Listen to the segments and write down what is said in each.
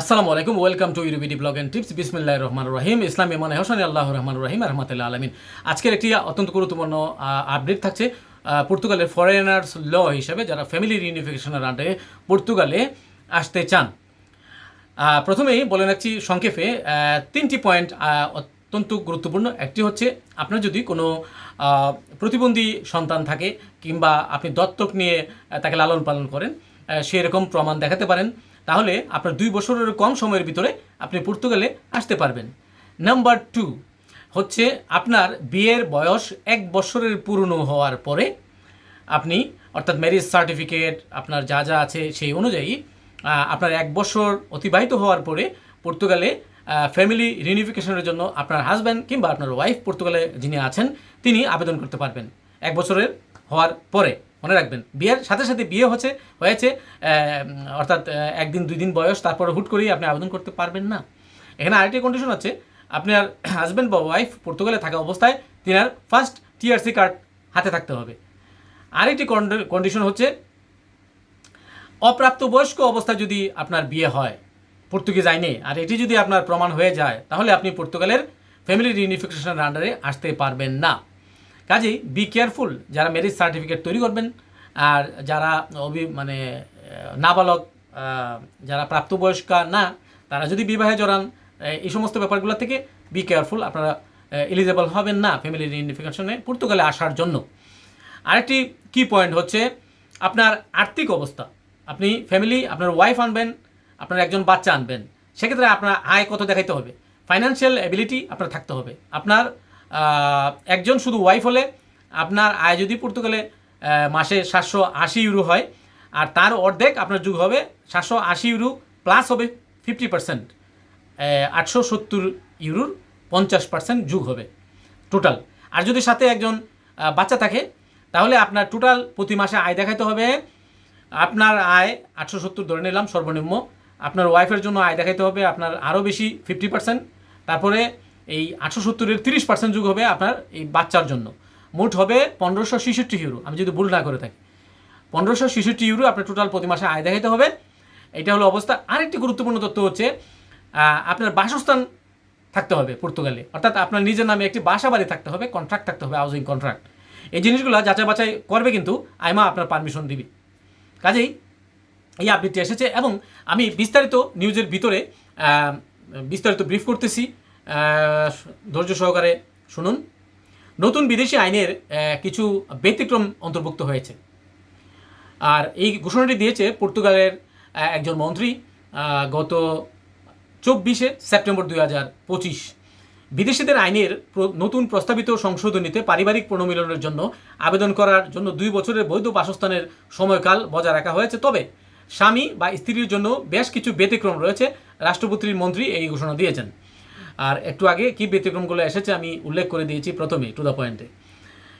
আসসালামু আলাইকুম, welcome to UBD blog and tips. বিসমিল্লাহ রহমান রহিম। ইসলাম ইমান হোসেন, আল্লাহ রহমান রহিম রহমতুল্লাহ আলমিন। আজকের একটি অত্যন্ত গুরুত্বপূর্ণ আপডেট থাকছে পর্তুগালের ফরেনার্স ল হিসেবে যারা ফ্যামিলি রিউনিফিকেশনের আন্ডারে পর্তুগালে আসতে চান। প্রথমেই বলে রাখছি সংক্ষেপে তিনটি পয়েন্ট অত্যন্ত গুরুত্বপূর্ণ। একটি হচ্ছে, আপনার যদি কোনো প্রতিবন্ধী সন্তান থাকে কিংবা আপনি দত্তক নিয়ে তাকে লালন পালন করেন সেরকম প্রমাণ দেখাতে পারেন। তাহলে আপনার দুই বছরের কম সময়ের ভিতরে আপনি পর্তুগালে আসতে পারবেন। নাম্বার টু হচ্ছে আপনার বিয়ের বয়স এক বছরের পুরনো হওয়ার পরে আপনি অর্থাৎ ম্যারেজ সার্টিফিকেট আপনার যা যা আছে সেই অনুযায়ী আপনার এক বছর অতিবাহিত হওয়ার পরে পর্তুগালে ফ্যামিলি রিউনিফিকেশনের জন্য আপনার হাজব্যান্ড কিংবা আপনার ওয়াইফ পর্তুগালে যিনি আছেন, তিনি আবেদন করতে পারবেন। এক বছরের হওয়ার পরে। মনে রাখবেন। বিয়ের সাথে সাথে বিয়ে হচ্ছে, হয়েছে অর্থাৎ একদিন, দুই দিন বয়স, তারপরে হুট করেই আপনি আবেদন করতে পারবেন না। এখানে আরেকটি কন্ডিশন আছে আপনার হাজব্যান্ড বা ওয়াইফ পর্তুগালে থাকা অবস্থায় তিনার ফার্স্ট টিআরসি কার্ড হাতে থাকতে হবে। আরেকটি কন্ডিশন হচ্ছে, অপ্রাপ্তবয়স্ক অবস্থায় যদি আপনার বিয়ে হয়, পর্তুগিজ আইনে, আর এটি যদি আপনার প্রমাণ হয়ে যায়, তাহলে আপনি পর্তুগালের ফ্যামিলি রিউনিফিকেশনের আন্ডারে আসতে পারবেন না। কাজেই বি কেয়ারফুল যারা ম্যারেজ সার্টিফিকেট তৈরি করবেন আর যারা অবি মানে নাবালক যারা প্রাপ্তবয়স্কা না, তারা যদি বিবাহে জড়ান এই সমস্ত ব্যাপারগুলো থেকে বি কেয়ারফুল আপনারা এলিজেবল হবেন না ফ্যামিলি রিউনিফিকেশনে পর্তুগালে আসার জন্য। আরেকটি কি পয়েন্ট হচ্ছে আপনার আর্থিক অবস্থা। আপনি ফ্যামিলি আপনার ওয়াইফ আনবেন, আপনার একজন বাচ্চা আনবেন। সেক্ষেত্রে আপনার আয় কত দেখাইতে হবে? ফাইন্যান্সিয়াল এবিলিটি আপনার থাকতে হবে। আপনার একজন শুধু ওয়াইফ হলে আপনার আয় যদি পর্তুগালে মাসে সাতশো আশি ইউরো হয়, আর তার অর্ধেক আপনার যুগ হবে সাতশো আশি ইউরো প্লাস হবে ফিফটি পার্সেন্ট আটশো সত্তর ইউরোর পঞ্চাশ পার্সেন্ট যুগ হবে টোটাল আর যদি সাথে একজন বাচ্চা থাকে, তাহলে আপনার টোটাল প্রতি মাসে আয় দেখাইতে হবে, আপনার আয় আটশো সত্তর ধরে নিলাম সর্বনিম্ন, আপনার ওয়াইফের জন্য আয় দেখাইতে হবে আপনার আরও বেশি ফিফটি পার্সেন্ট তারপরে এই আটশো সত্তরের তিরিশ পার্সেন্ট যুগ হবে আপনার এই বাচ্চার জন্য। মোট হবে পনেরোশো ছেষট্টি ইউরো আমি যদি ভুল না করে থাকি। পনেরোশো ছেষট্টি ইউরো আপনার টোটাল প্রতি মাসে আয় দেখাইতে হবে। এটা হলো অবস্থা। আরেকটি গুরুত্বপূর্ণ তথ্য হচ্ছে আপনার বাসস্থান থাকতে হবে পর্তুগালে। অর্থাৎ আপনার নিজের নামে একটি বাসা বাড়ি থাকতে হবে কন্ট্রাক্ট থাকতে হবে হাউজিং কন্ট্রাক্ট এই জিনিসগুলো যাচাই বাছাই করবে কিন্তু আইমা আপনার পারমিশন দিবে। কাজেই এই আপডেটটি এসেছে এবং আমি বিস্তারিত নিউজের ভিতরে বিস্তারিত ব্রিফ করতেছি। ধৈর্য সহকারে শুনুন। নতুন বিদেশি আইনের কিছু ব্যতিক্রম অন্তর্ভুক্ত হয়েছে। আর এই ঘোষণাটি দিয়েছে পর্তুগালের একজন মন্ত্রী গত চব্বিশে সেপ্টেম্বর দুই হাজার পঁচিশ। বিদেশিদের আইনের নতুন প্রস্তাবিত সংশোধনীতে পারিবারিক প্রণমিলনের জন্য আবেদন করার জন্য দুই বছরের বৈধ বাসস্থানের সময়কাল বজায় রাখা হয়েছে। তবে স্বামী বা স্ত্রীর জন্য বেশ কিছু ব্যতিক্রম রয়েছে, রাষ্ট্রপতির মন্ত্রী এই ঘোষণা দিয়েছেন। আর একটু আগে কি ব্যতিক্রমগুলো এসেছে আমি উল্লেখ করে দিয়েছি প্রথমে টু দ্য পয়েন্টে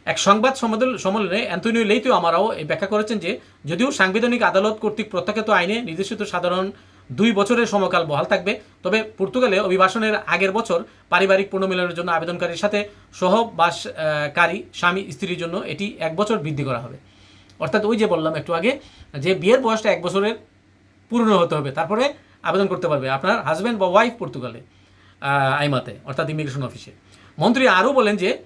এক সংবাদ সম্মেলন- অ্যান্টনিও লেইতো আমারাও এই ব্যাখ্যা করেছেন যে, যদিও সাংবিধানিক আদালত কর্তৃক প্রত্যাখ্যাত আইনে নির্দেশিত সাধারণ দুই বছরের সময়কাল বহাল থাকবে, তবে পর্তুগালে অভিবাসনের আগের বছর পারিবারিক পুনর্মিলনের জন্য আবেদনকারীর সাথে সহবাসকারী স্বামী স্ত্রীর জন্য এটি এক বছর বৃদ্ধি করা হবে। অর্থাৎ ওই যে বললাম একটু আগে, যে বিয়ের বয়সটা এক বছরের পূর্ণ হতে হবে, তারপরে আবেদন করতে পারবে আপনার হাজব্যান্ড বা ওয়াইফ পর্তুগালে। আইমাতে অর্থাৎ ইমিগ্রেশন অফিসে মন্ত্রী আরও বলেন যে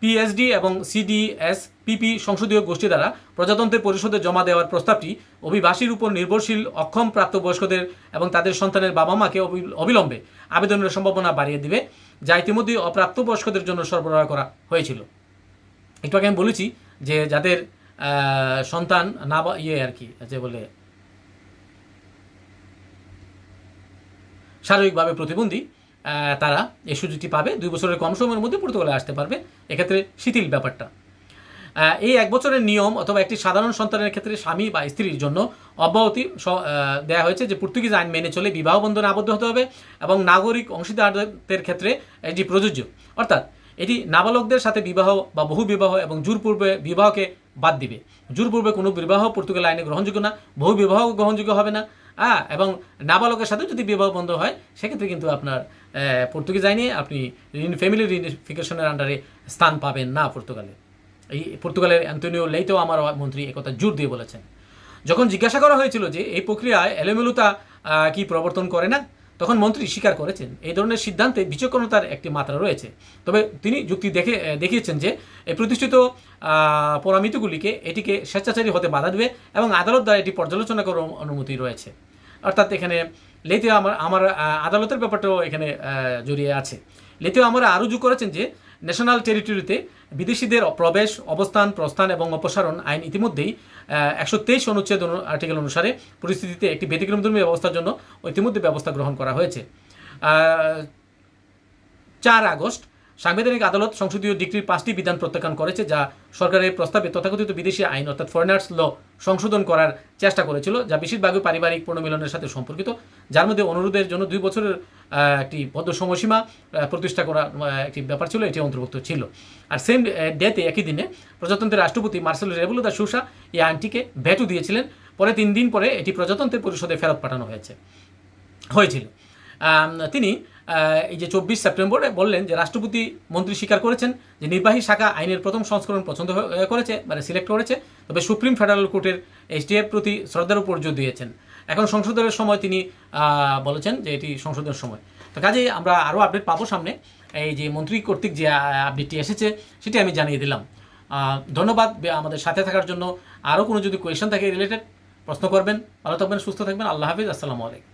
পিএসডি এবং সিডিএস পিপি সংসদীয় গোষ্ঠী দ্বারা প্রজাতন্ত্রের পরিষদে জমা দেওয়ার প্রস্তাবটি অভিবাসীর উপর নির্ভরশীল, অক্ষম প্রাপ্তবয়স্কদের এবং তাদের সন্তানের বাবা মাকে অবিলম্বে আবেদনের সম্ভাবনা বাড়িয়ে দিবে, যা ইতিমধ্যে অপ্রাপ্তবয়স্কদের জন্য সরবরাহ করা হয়েছিল। একটু আগে আমি বলেছি যে, যাদের সন্তান না বা- ইয়ে আর কি, যে বলে শারীরিকভাবে প্রতিবন্ধী তারা এই সুযোগটি পাবে। দুই বছরের কম সময়ের মধ্যে পর্তুগালে আসতে পারবে। এক্ষেত্রে শিথিল ব্যাপারটা। এই এক বছরের নিয়ম অথবা একটি সাধারণ সন্তানের ক্ষেত্রে স্বামী বা স্ত্রীর জন্য অব্যাহতি দেওয়া হয়েছে যে পর্তুগিজ আইন মেনে চলে বিবাহ বন্ধনে আবদ্ধ হতে হবে এবং নাগরিক অংশীদারদের ক্ষেত্রে এটি প্রযোজ্য। অর্থাৎ এটি নাবালকদের সাথে বিবাহ বা বহু বিবাহ এবং জোরপূর্বে বিবাহকে বাদ দিবে। জোরপূর্বে কোনো বিবাহ পর্তুগাল আইনে গ্রহণযোগ্য না, বহু বিবাহ গ্রহণযোগ্য হবে না। হ্যাঁ এবং নাবালকের সাথে যদি বিবাহ বন্ধ হয়, সেক্ষেত্রে কিন্তু আপনার পর্তুগিজ আইনে আপনি ফ্যামিলি রিউনিফিকেশনের আন্ডারে স্থান পাবেন না পর্তুগালে। এই পর্তুগালের অ্যান্টনিও লেইতেও আমার মন্ত্রী একথা জোর দিয়ে বলেছেন। যখন জিজ্ঞাসা করা হয়েছিল যে, এই প্রক্রিয়ায় এলোমেলুতা কি প্রবর্তন করে না? তখন মন্ত্রী স্বীকার করেছেন। এই ধরনের সিদ্ধান্তে বিচক্ষণতার একটি মাত্রা রয়েছে। তবে তিনি যুক্তি দেখে দেখিয়েছেন যে এই প্রতিষ্ঠিত পরামিতিগুলিকে এটিকে স্বেচ্ছাচারী হতে বাধা দেবে এবং আদালত দ্বারা এটি পর্যালোচনা করার অনুমতি রয়েছে। অর্থাৎ এখানে লেতে আমার আমার আদালতের ব্যাপারটাও এখানে জড়িয়ে আছে। লেতেও আমরা আরও যোগ করেছেন যে, ন্যাশনাল টেরিটরিতে বিদেশিদের প্রবেশ, অবস্থান, প্রস্থান এবং অপসারণ আইন ইতিমধ্যেই একশো তেইশ অনুচ্ছেদ অনু- আর্টিকেল অনুসারে পরিস্থিতিতে একটি ব্যতিক্রমধর্মী ব্যবস্থার জন্য ইতিমধ্যে ব্যবস্থা গ্রহণ করা হয়েছে। চার আগস্ট সাংবিধানিক আদালত সংসদীয় ডিগ্রির পাঁচটি বিধান প্রত্যাখ্যান করেছে, যা সরকারের প্রস্তাবে তথাকথিত বিদেশি আইন, অর্থাৎ ফরেনার্স ল সংশোধন করার চেষ্টা করেছিল, যা বেশিরভাগই পারিবারিক পুনর্মিলনের সাথে সম্পর্কিত। যার মধ্যে অনুরোধের জন্য দুই বছরের একটি বদ্ধ সময়সীমা প্রতিষ্ঠা করা একটি ব্যাপার ছিল, এটি অন্তর্ভুক্ত ছিল। আর সেম ডেতে একই দিনে প্রজাতন্ত্রের রাষ্ট্রপতি মার্সেল রেবুলো দা সুসা এই আইনটিকে ভ্যাটু দিয়েছিলেন। পরে তিন দিন পরে এটি প্রজাতন্ত্রের পরিষদে ফেরত পাঠানো হয়েছে, হয়েছিল। তিনি এই যে চব্বিশ সেপ্টেম্বরে বললেন যে রাষ্ট্রপতি মন্ত্রী স্বীকার করেছেন যে নির্বাহী শাখা আইনের প্রথম সংস্করণ পছন্দ করেছে মানে সিলেক্ট করেছে, তবে সুপ্রিম ফেডারেল কোর্টের এসডিএফ প্রতি শ্রদ্ধার উপর জোর দিয়েছেন। এখন সংশোধনের সময় তিনি বলেছেন যে এটি সংশোধনের সময়। তো কাজেই আমরা আরও আপডেট পাবো সামনে। এই যে মন্ত্রী কর্তৃক যে আপডেটটি এসেছে, সেটি আমি জানিয়ে দিলাম। ধন্যবাদ আমাদের সাথে থাকার জন্য। আরও কোনো যদি কোয়েশন থাকে রিলেটেড প্রশ্ন করবেন, ভালো থাকবেন, সুস্থ থাকবেন, আল্লাহ হাফিজ, আসসালামু আলাইকুম।